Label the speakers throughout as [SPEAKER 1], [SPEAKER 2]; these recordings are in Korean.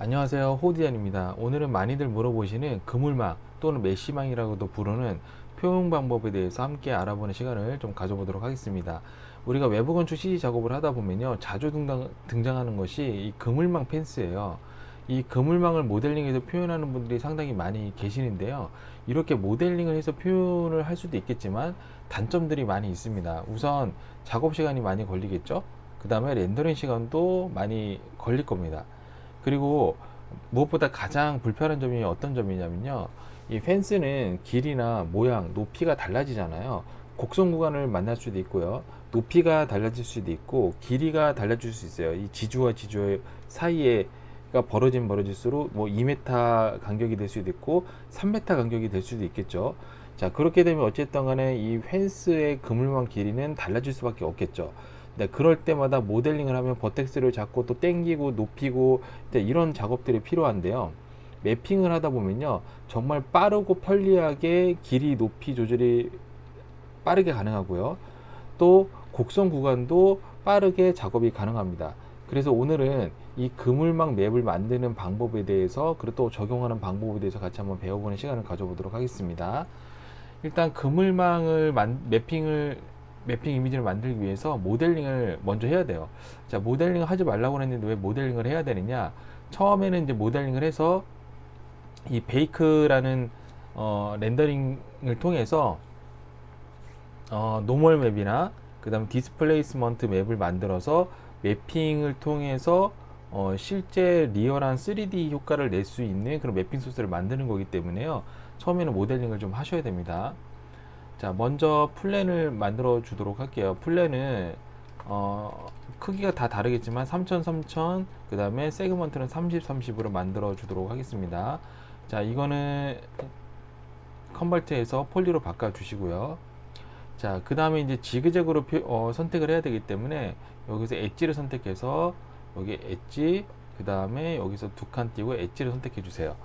[SPEAKER 1] 안녕하세요. 호디안입니다. 오늘은 많이들 물어보시는 그물망 또는 메시망이라고도 부르는 표현 방법에 대해서 함께 알아보는 시간을 좀 가져보도록 하겠습니다. 우리가 외부 건축 CG 작업을 하다 보면요. 자주 등장, 등장 하는 것이 이 그물망 펜스예요. 이 그물망을 모델링해서 표현하는 분들이 상당히 많이 계시는데요. 이렇게 모델링을 해서 표현을 할 수도 있겠지만 단점들이 많이 있습니다. 우선 작업 시간이 많이 걸리겠죠? 그 다음에 렌더링 시간도 많이 걸릴 겁니다 그리고 무엇보다 가장 불편한 점이 어떤 점이냐면요. 이 펜스는 길이나 모양, 높이가 달라지잖아요. 곡선 구간을 만날 수도 있고요. 높이가 달라질 수도 있고 길이가 달라질 수 있어요. 이 지주와 지주 사이에가 벌어진 벌어질수록 뭐 2m 간격이 될 수도 있고 3m 간격이 될 수도 있겠죠. 자 그렇게 되면 어쨌든 간에 이 펜스의 그물망 길이는 달라질 수밖에 없겠죠. 네, 그럴 때마다 모델링을 하면 버텍스를 잡고 또 땡기고 높이고 네, 이런 작업들이 필요한데요. 매핑을 하다 보면요. 정말 빠르고 편리하게 길이 높이 조절이 빠르게 가능하고요. 또 곡선 구간도 빠르게 작업이 가능합니다. 그래서 오늘은 이 그물망 맵을 만드는 방법에 대해서 그리고 또 적용하는 방법에 대해서 같이 한번 배워보는 시간을 가져보도록 하겠습니다. 일단 그물망을 만, 매핑을 매핑 이미지를 만들기 위해서 모델링을 먼저 해야 돼요. 자, 모델링을 하지 말라고 했는데 왜 모델링을 해야 되느냐? 처음에는 이제 모델링을 해서 이 베이크라는 어, 렌더링을 통해서 어, 노멀 맵이나 그다음 디스플레이스먼트 맵을 만들어서 매핑을 통해서 어, 실제 리얼한 3D 효과를 낼 수 있는 그런 매핑 소스를 만드는 거기 때문에요. 처음에는 모델링을 좀 하셔야 됩니다. 자, 먼저 플랜을 만들어 주도록 할게요. 플랜은 어, 크기가 다 다르겠지만 3000, 3000, 그 다음에 세그먼트는 30, 30으로 만들어 주도록 하겠습니다. 자, 이거는 컨버트해서 폴리로 바꿔 주시고요. 자, 그 다음에 이제 지그재그로 표, 어, 선택을 해야 되기 때문에 여기서 엣지를 선택해서 여기 엣지, 그 다음에 여기서 두 칸 띄고 엣지를 선택해 주세요.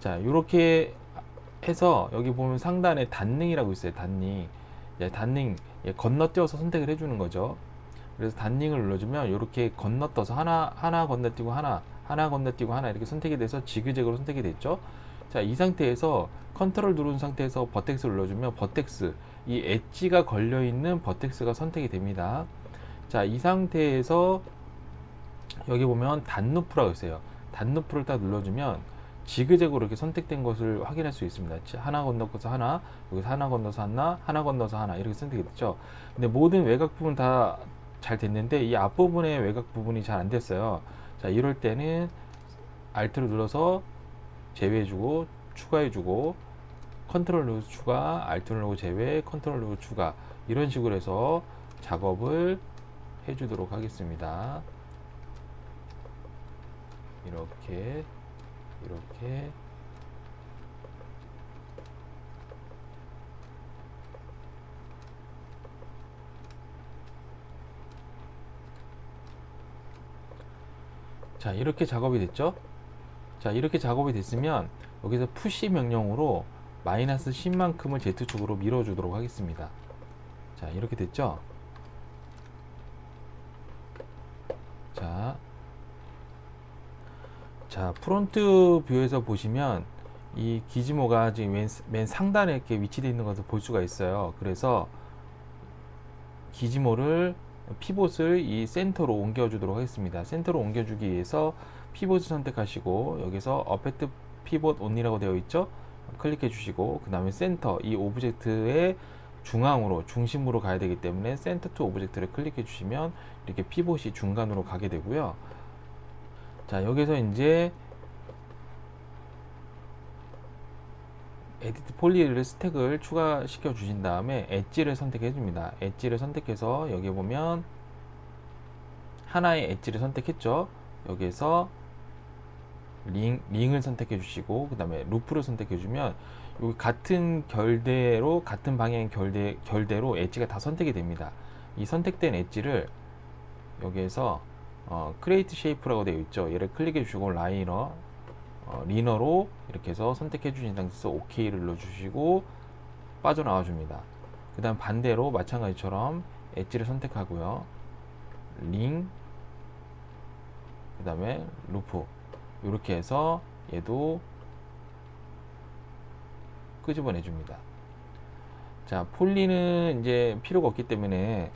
[SPEAKER 1] 자, 이렇게 해서 여기 보면 상단에 단닝이라고 있어요. 단닝. 예, 단닝 예, 건너뛰어서 선택을 해주는 거죠. 그래서 단닝을 눌러주면 이렇게 건너떠서 하나 하나 건너뛰고 하나 하나 건너뛰고 하나 이렇게 선택이 돼서 지그재그로 선택이 됐죠. 자, 이 상태에서 컨트롤 누른 상태에서 버텍스를 눌러주면 버텍스 이 엣지가 걸려 있는 버텍스가 선택이 됩니다. 자, 이 상태에서 여기 보면 단루프라고 있어요. 단루프를 딱 눌러주면 지그재그로 이렇게 선택된 것을 확인할 수 있습니다. 하나 건너서 하나, 여기서 하나 건너서 하나, 하나 건너서 하나 이렇게 선택이 됐죠. 근데 모든 외곽 부분 다 잘 됐는데 이 앞부분의 외곽 부분이 잘 안 됐어요. 자, 이럴 때는 Alt를 눌러서 제외해주고 추가해주고 컨트롤 누르 추가, Alt 누르고 제외, 컨트롤 누르고 추가 이런 식으로 해서 작업을 해주도록 하겠습니다. 이렇게 이렇게. 자 이렇게 작업이 됐죠? 자 이렇게 작업이 됐으면 여기서 푸시 명령으로 마이너스 10만큼을 Z축으로 밀어주도록 하겠습니다. 자 이렇게 됐죠? 자 자, 프론트 뷰에서 보시면 이 기지모가 지금 맨, 맨 상단에 이렇게 위치되어 있는 것을 볼 수가 있어요. 그래서 기지모를 피봇을 이 센터로 옮겨 주도록 하겠습니다. 센터로 옮겨 주기 위해서 피봇을 선택하시고 여기서 어페트 피봇 온이라고 되어 있죠. 클릭해 주시고 그 다음에 센터 이 오브젝트의 중앙으로 중심으로 가야 되기 때문에 센터 투 오브젝트를 클릭해 주시면 이렇게 피봇이 중간으로 가게 되고요. 자 여기서 이제 에디트 폴리를 스택을 추가시켜 주신 다음에 엣지를 선택해 줍니다. 엣지를 선택해서 여기 보면 하나의 엣지를 선택했죠? 여기에서 링, 링을 선택해 주시고 그 다음에 루프를 선택해 주면 여기 같은 결대로 같은 방향의 결대, 결대로 엣지가 다 선택이 됩니다. 이 선택된 엣지를 여기에서 어, 크레이트 쉐이프라고 되어 있죠. 얘를 클릭해 주시고 라이너, 어, 리너로 이렇게 해서 선택해 주신 상태에서 OK를 눌러 주시고 빠져나와 줍니다. 그 다음 반대로 마찬가지처럼 엣지를 선택하고요. 링, 그 다음에 루프. 이렇게 해서 얘도 끄집어내 줍니다. 자, 폴리는 이제 필요가 없기 때문에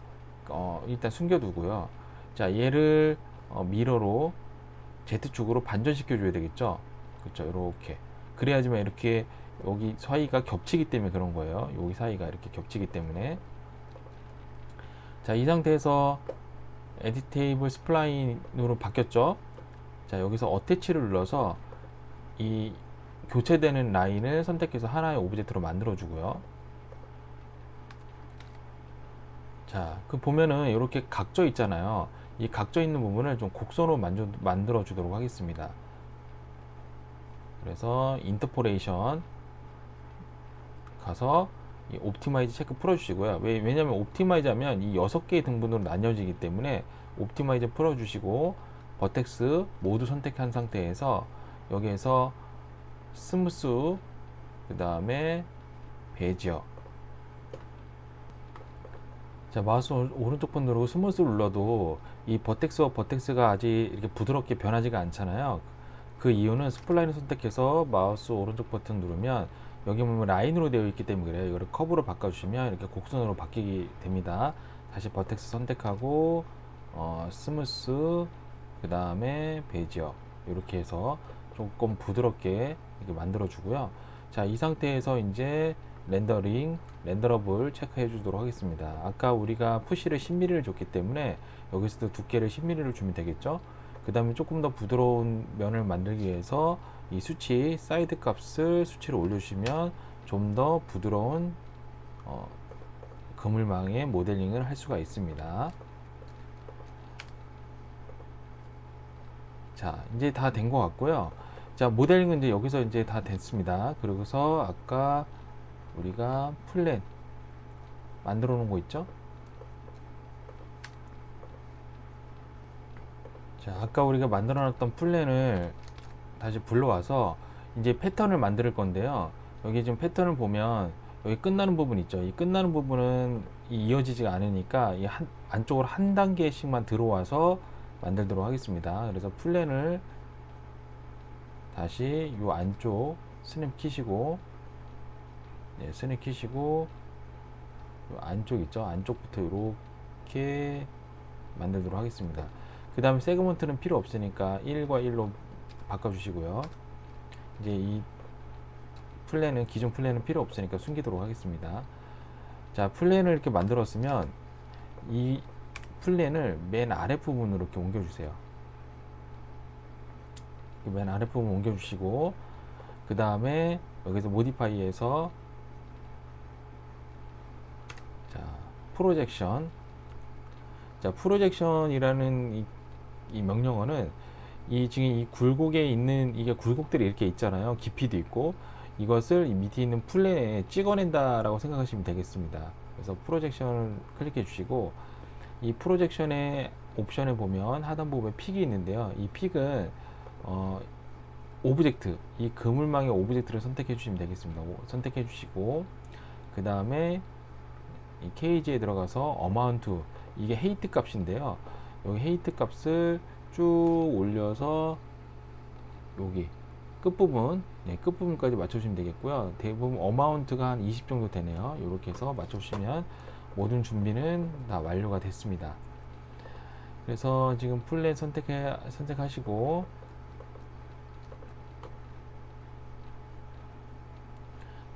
[SPEAKER 1] 어, 일단 숨겨두고요. 자, 얘를 어, 미러로 Z축으로 반전시켜 줘야 되겠죠. 그렇죠. 이렇게. 그래야지만 이렇게 여기 사이가 겹치기 때문에 그런 거예요. 여기 사이가 이렇게 겹치기 때문에. 자, 이 상태에서 에디 테이블 스플라인으로 바뀌었죠. 자, 여기서 어태치를 눌러서 이 교체되는 라인을 선택해서 하나의 오브젝트로 만들어 주고요. 자, 그 보면은 이렇게 각져 있잖아요. 이 각져 있는 부분을 좀 곡선으로 만져, 만들어 주도록 하겠습니다. 그래서 인터포레이션 가서 이 옵티마이즈 체크 풀어주시고요. 왜, 왜냐면 옵티마이즈 하면 이 여섯 개의 등분으로 나뉘어지기 때문에 옵티마이즈 풀어주시고 버텍스 모두 선택한 상태에서 여기에서 스무스 그 다음에 베지어 자 마우스 오- 오른쪽 번 누르고 스무스 눌러도 이 버텍스와 버텍스가 아직 이렇게 부드럽게 변하지가 않잖아요. 그 이유는 스플라인을 선택해서 마우스 오른쪽 버튼 누르면 여기 보면 라인으로 되어 있기 때문에 그래요. 이거를 커브로 바꿔주시면 이렇게 곡선으로 바뀌게 됩니다. 다시 버텍스 선택하고 어, 스무스 그 다음에 베지어. 이렇게 해서 조금 부드럽게 이렇게 만들어 주고요. 자 이 상태에서 이제 렌더링 렌더러블 체크해 주도록 하겠습니다 아까 우리가 푸시를 10mm를 줬기 때문에 여기서도 두께를 10mm를 주면 되겠죠 그 다음에 조금 더 부드러운 면을 만들기 위해서 이 수치 사이드 값을 수치를 올려주시면 좀 더 부드러운 어, 그물망의 모델링을 할 수가 있습니다 자, 이제 다 된 것 같고요. 자, 모델링은 이제 여기서 이제 다 됐습니다. 그리고서 아까 우리가 플랜 만들어 놓은 거 있죠? 자, 아까 우리가 만들어 놨던 플랜을 다시 불러와서 이제 패턴을 만들 건데요. 여기 지금 패턴을 보면 여기 끝나는 부분 있죠. 이 끝나는 부분은 이 이어지지가 않으니까 이 한, 안쪽으로 한 단계씩만 들어와서 만들도록 하겠습니다. 그래서 플랜을 다시 이 안쪽 스냅 키시고 네, 스냅 키시고 요 안쪽 있죠? 안쪽부터 이렇게 만들도록 하겠습니다. 그 다음에 세그먼트는 필요 없으니까 1과 1로 바꿔주시고요. 이제 이 플랜은 기존 플랜은 필요 없으니까 숨기도록 하겠습니다. 자, 플랜을 이렇게 만들었으면 이 플랜을 맨 아래 부분으로 이렇게 옮겨주세요. 맨 아래 부분 옮겨주시고 그 다음에 여기서 모디파이에서 자 프로젝션 자 프로젝션이라는 이, 이 명령어는 이 지금 이 굴곡에 있는 이게 굴곡들이 이렇게 있잖아요. 깊이도 있고 이것을 이 밑에 있는 플랜에 찍어낸다라고 생각하시면 되겠습니다. 그래서 프로젝션을 클릭해 주시고 이 프로젝션의 옵션에 보면 하단부 분에 픽이 있는데요. 이 픽은 어, 오브젝트, 이 그물망의 오브젝트를 선택해 주시면 되겠습니다. 오- 선택해 주시고 그 다음에 이 케이지에 들어가서 어마운트 이게 헤이트 값인데요. 여기 헤이트 값을 쭉 올려서 여기 끝부분 네, 끝부분까지 맞춰주시면 되겠고요. 대부분 어마운트가 한 20 정도 되네요. 이렇게 해서 맞춰주시면 모든 준비는 다 완료가 됐습니다. 그래서 지금 플랜 선택해 선택하시고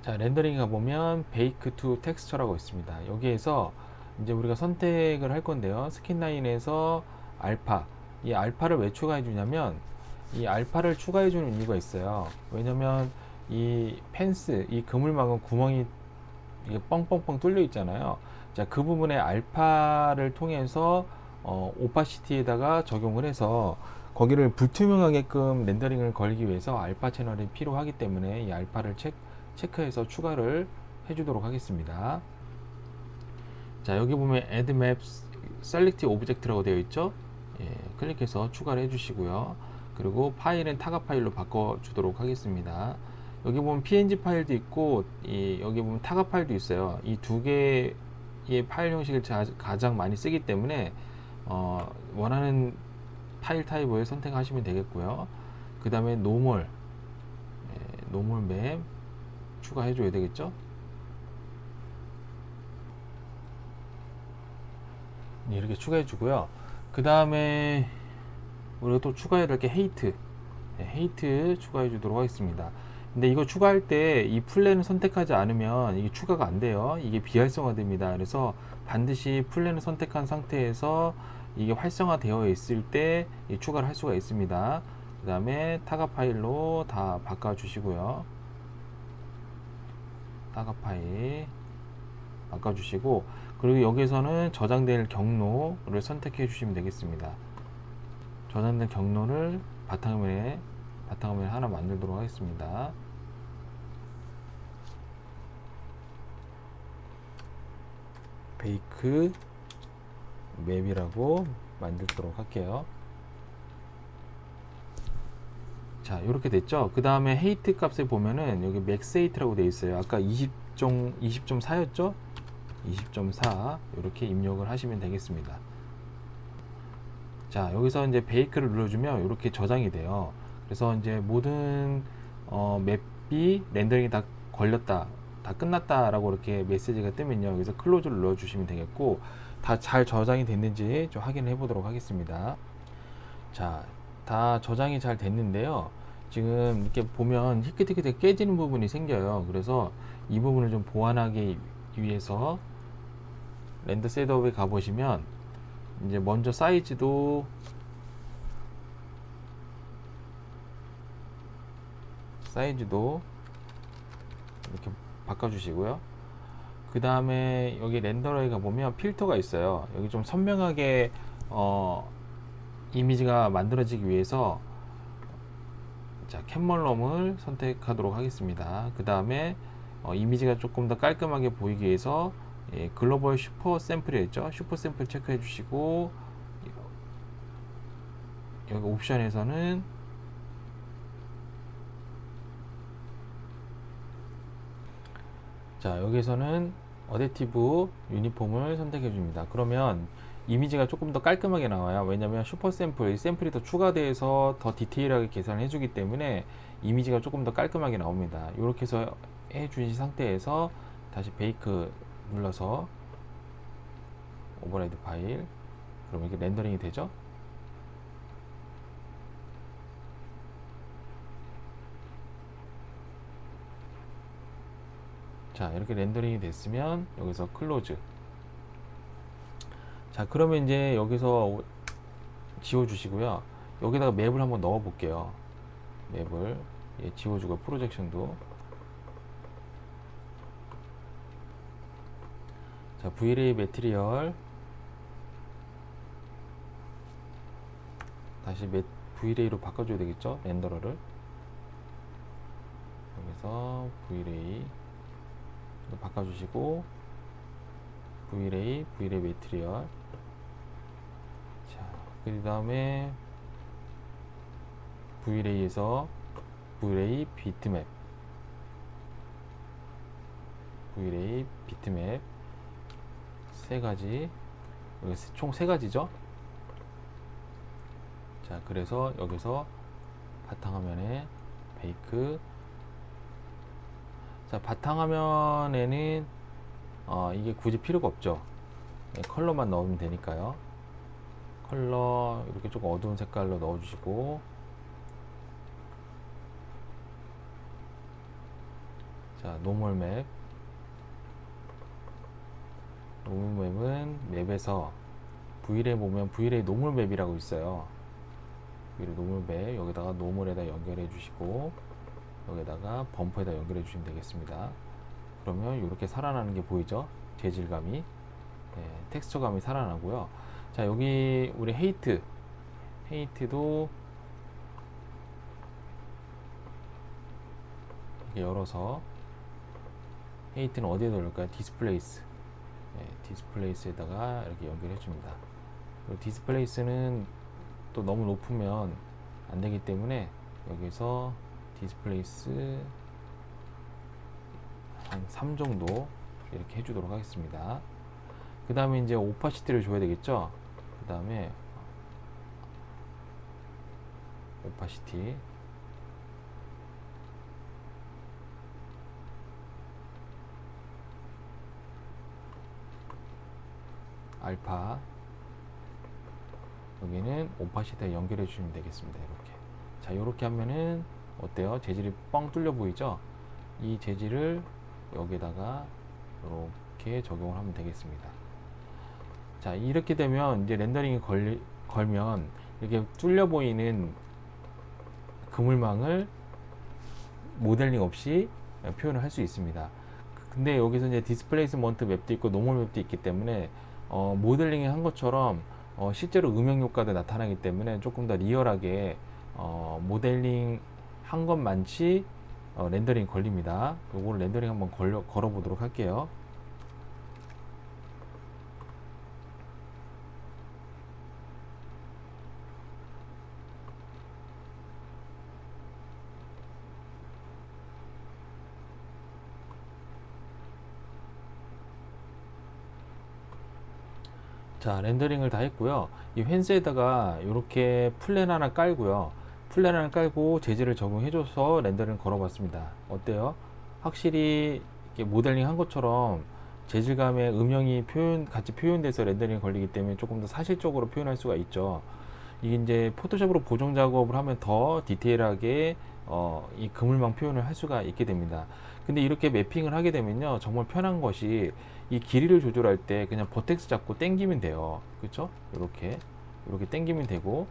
[SPEAKER 1] 자 렌더링 가보면 베이크 투 텍스처라고 있습니다. 여기에서 이제 우리가 선택을 할 건데요. 스킨 라인에서 알파 이 알파를 왜 추가해 주냐면 이 알파를 추가해 주는 이유가 있어요. 왜냐면 이 펜스 이 그물망은 구멍이 이게 뻥뻥뻥 뚫려 있잖아요. 자, 그 부분에 알파를 통해서 어, 오파시티에다가 적용을 해서 거기를 불투명하게끔 렌더링을 걸기 위해서 알파 채널이 필요하기 때문에 이 알파를 체, 체크해서 추가를 해주도록 하겠습니다. 자, 여기 보면 Add Maps Select Object라고 되어 있죠. 예, 클릭해서 추가를 해주시고요. 그리고 파일은 타가 파일로 바꿔주도록 하겠습니다. 여기 보면 png 파일도 있고 이 여기 보면 타가 파일도 있어요. 이 두 개의 파일 형식을 자- 가장 많이 쓰기 때문에 어, 원하는 파일 타입을 선택하시면 되겠고요. 그그 다음에 노멀 예, 노멀 맵 추가해 줘야 되겠죠? 네, 이렇게 추가해 주고요. 그 다음에 우리가 또 추가해야 될 게 헤이트. 네, 헤이트 추가해 주도록 하겠습니다. 근데 이거 추가할 때 이 플랜을 선택하지 않으면 이게 추가가 안 돼요. 이게 비활성화 됩니다. 그래서 반드시 플랜을 선택한 상태에서 이게 활성화 되어 있을 때이 추가를 할 수가 있습니다. 그 다음에 타가 파일로 다 바꿔 주시고요 타가 파일 바꿔 주시고 그리고 여기서는 저장될 경로를 선택해 주시면 되겠습니다 저장된 경로를 바탕화면에 바탕화면에 하나 만들도록 하겠습니다 베이크 맵이라고 만들도록 할게요. 자, 이렇게 됐죠. 그 다음에 헤이트 값에 보면은 여기 맥스 헤이트라고 되어 있어요. 아까 20점 20.4였죠? 20.4 이렇게 입력을 하시면 되겠습니다. 자, 여기서 이제 베이크를 눌러주면 이렇게 저장이 돼요. 그래서 이제 모든 어, 맵이 렌더링이 다 걸렸다, 다 끝났다 라고 이렇게 메시지가 뜨면요. 여기서 클로즈를 눌러 주시면 되겠고, 다 잘 저장이 됐는지 좀 확인해 보도록 하겠습니다. 자, 다 저장이 잘 됐는데요. 지금 이렇게 보면 희끗희끗하게 깨지는 부분이 생겨요. 그래서 이 부분을 좀 보완하기 위해서 렌더 셋업에 가보시면 이제 먼저 사이즈도 사이즈도 이렇게 바꿔주시고요. 그 다음에 여기 렌더러에 가보면 필터가 있어요. 여기 좀 선명하게 어, 이미지가 만들어지기 위해서 자 캔멀럼을 선택하도록 하겠습니다. 그 다음에 어, 이미지가 조금 더 깔끔하게 보이기 위해서 예, 글로벌 슈퍼 샘플이 있죠. 슈퍼 샘플 체크해 주시고 여기 옵션에서는 자 여기서는 어댑티브 유니폼을 선택해 줍니다. 그러면 이미지가 조금 더 깔끔하게 나와요. 왜냐하면 슈퍼 샘플, 샘플이 더 추가돼서 더 디테일하게 계산을 해주기 때문에 이미지가 조금 더 깔끔하게 나옵니다. 이렇게 해서 해주신 상태에서 다시 베이크 눌러서 오버라이드 파일 그럼 이게 렌더링이 되죠? 자 이렇게 렌더링이 됐으면 여기서 클로즈 자 그러면 이제 여기서 지워 주시고요. 여기다가 맵을 한번 넣어 볼게요. 맵을. 예, 지워주고 프로젝션도. 자 VLA 매트리얼. 다시 매, VLA로 바꿔줘야 되겠죠? 렌더러를. 여기서 VLA 바꿔주시고 VLA, VLA 매트리얼. 자, 그 다음에 VLA에서 VLA 비트맵 VLA 비트맵 세 가지. 여기 총 세 가지죠? 자 그래서 여기서 바탕화면에 베이크. 자 바탕화면에는 어, 이게 굳이 필요가 없죠. 네, 컬러만 넣으면 되니까요 컬러 이렇게 조금 어두운 색깔로 넣어 주시고 자 노멀 맵 노멀 맵은 맵에서 V에 보면 V에 노멀 맵이라고 있어요 V의 노멀 맵 여기다가 노멀에다 연결해 주시고 여기다가 범퍼에다 연결해 주시면 되겠습니다. 그러면 이렇게 살아나는 게 보이죠? 재질감이 네, 텍스처감이 살아나고요. 자 여기 우리 헤이트 헤이트도 이렇게 열어서 헤이트는 어디에 넣을까요? 디스플레이스 네, 디스플레이스에다가 이렇게 연결해 줍니다. 디스플레이스는 또 너무 높으면 안 되기 때문에 여기서 디스플레이스 한 3 정도 이렇게 해주도록 하겠습니다. 그 다음에 이제 오파시티를 줘야 되겠죠. 그 다음에 오파시티. 알파. 여기는 오파시티에 연결해 주시면 되겠습니다. 이렇게. 자 이렇게 하면은 어때요? 재질이 뻥 뚫려 보이죠? 이 재질을 여기에다가 이렇게 적용을 하면 되겠습니다. 자 이렇게 되면 이제 렌더링이 걸, 걸면 이렇게 뚫려 보이는 그물망을 모델링 없이 표현을 할 수 있습니다. 근데 여기서 이제 디스플레이스먼트 맵도 있고 노멀 맵도 있기 때문에 어, 모델링을 한 것처럼 어, 실제로 음영 효과도 나타나기 때문에 조금 더 리얼하게 어, 모델링 한 것만치 어, 렌더링 걸립니다. 요거를 렌더링 한번 걸려, 걸어 보도록 할게요. 자 렌더링을 다 했고요. 이 펜스에다가 이렇게 플랜 하나 깔고요. 플랜 하나 깔고 재질을 적용해 줘서 렌더링을 걸어 봤습니다. 어때요? 확실히 모델링 한 것처럼 재질감의 음영이 표현 같이 표현돼서 렌더링이 걸리기 때문에 조금 더 사실적으로 표현할 수가 있죠. 이게 이제 포토샵으로 보정 작업을 하면 더 디테일하게 어, 이 그물망 표현을 할 수가 있게 됩니다. 근데 이렇게 매핑을 하게 되면요 정말 편한 것이 이 길이를 조절할 때 그냥 버텍스 잡고 당기면 돼요. 그렇죠 이렇게. 이렇게 당기면 되고.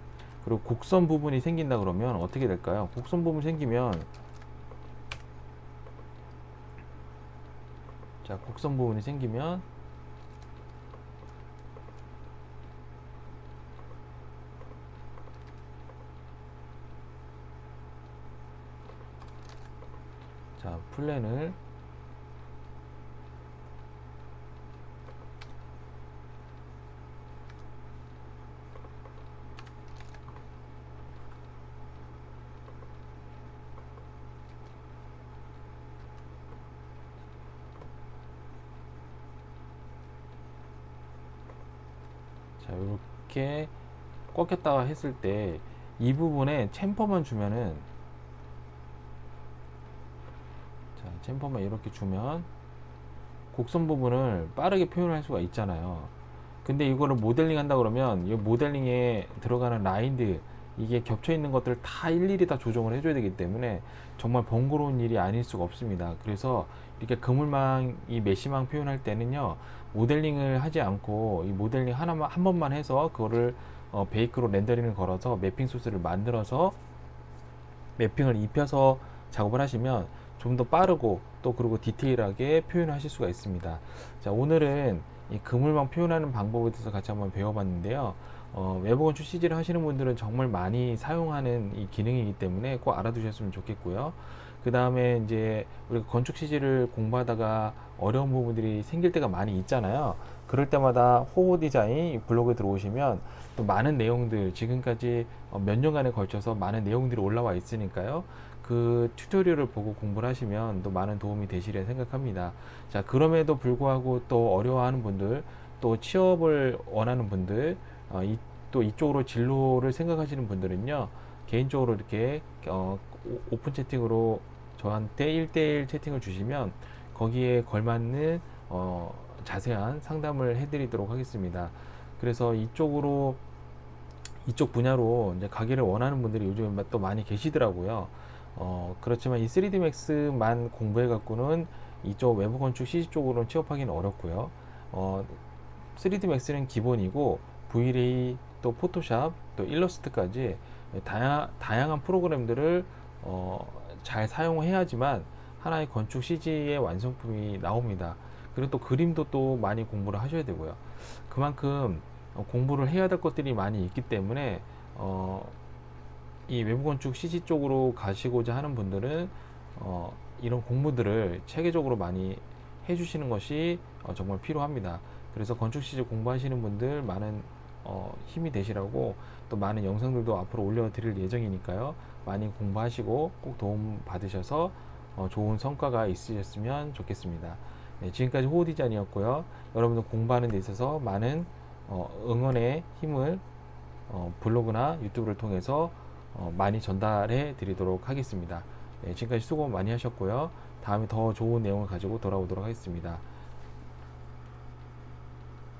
[SPEAKER 1] 그리고 곡선 부분이 생긴다 그러면 어떻게 될까요? 곡선 부분 생기면 자 곡선 부분이 생기면 자 플랜을 자 이렇게 꺾였다가 했을 때 이 부분에 챔퍼만 주면은 자 챔퍼만 이렇게 주면 곡선 부분을 빠르게 표현할 수가 있잖아요. 근데 이거를 모델링 한다 그러면 이 모델링에 들어가는 라인들 이게 겹쳐 있는 것들을 다 일일이 다 조정을 해줘야 되기 때문에 정말 번거로운 일이 아닐 수가 없습니다. 그래서 이렇게 그물망 이 메시망 표현할 때는요 모델링을 하지 않고 이 모델링 하나만 한 번만 해서 그거를 어, 베이크로 렌더링을 걸어서 매핑 소스를 만들어서 매핑을 입혀서 작업을 하시면 좀 더 빠르고 또 그리고 디테일하게 표현하실 수가 있습니다. 자 오늘은 이 그물망 표현하는 방법에 대해서 같이 한번 배워봤는데요. 어, 외부 건축 CG를 하시는 분들은 정말 많이 사용하는 이 기능이기 때문에 꼭 알아두셨으면 좋겠고요. 그 다음에 이제 우리가 건축 CG를 공부하다가 어려운 부분들이 생길 때가 많이 있잖아요. 그럴 때마다 호호 디자인 블로그에 들어오시면 또 많은 내용들 지금까지 어, 몇 년간에 걸쳐서 많은 내용들이 올라와 있으니까요. 그 튜토리얼을 보고 공부를 하시면 또 많은 도움이 되시리라 생각합니다. 자, 그럼에도 불구하고 또 어려워하는 분들, 또 취업을 원하는 분들, 어, 이, 또 이쪽으로 진로를 생각하시는 분들은요, 개인적으로 이렇게 어, 오- 오픈 채팅으로 저한테 1대1 채팅을 주시면 거기에 걸맞는 어, 자세한 상담을 해드리도록 하겠습니다. 그래서 이쪽으로 이쪽 분야로 이제 가기를 원하는 분들이 요즘에 또 많이 계시더라고요. 어, 그렇지만 이 3D Max만 공부해 갖고는 이쪽 외부 건축 CG 쪽으로는 취업하기는 어렵고요. 어, 3D Max는 기본이고 V-Ray 또 포토샵 또 일러스트까지 다양, 다양한 프로그램들을 어, 잘 사용해야지만 하나의 건축 CG의 완성품이 나옵니다. 그리고 또 그림도 또 많이 공부를 하셔야 되고요. 그만큼 어, 공부를 해야 될 것들이 많이 있기 때문에 어, 이 외부 건축 CG 쪽으로 가시고자 하는 분들은 어, 이런 공부들을 체계적으로 많이 해주시는 것이 어, 정말 필요합니다. 그래서 건축 CG 공부하시는 분들 많은 어, 힘이 되시라고 또 많은 영상들도 앞으로 올려드릴 예정이니까요. 많이 공부하시고 꼭 도움 받으셔서 어, 좋은 성과가 있으셨으면 좋겠습니다. 네, 지금까지 호우 디자인이었고요. 여러분들 공부하는 데 있어서 많은 어, 응원의 힘을 어, 블로그나 유튜브를 통해서 어, 많이 전달해 드리도록 하겠습니다. 네, 지금까지 수고 많이 하셨고요. 다음에 더 좋은 내용을 가지고 돌아오도록 하겠습니다.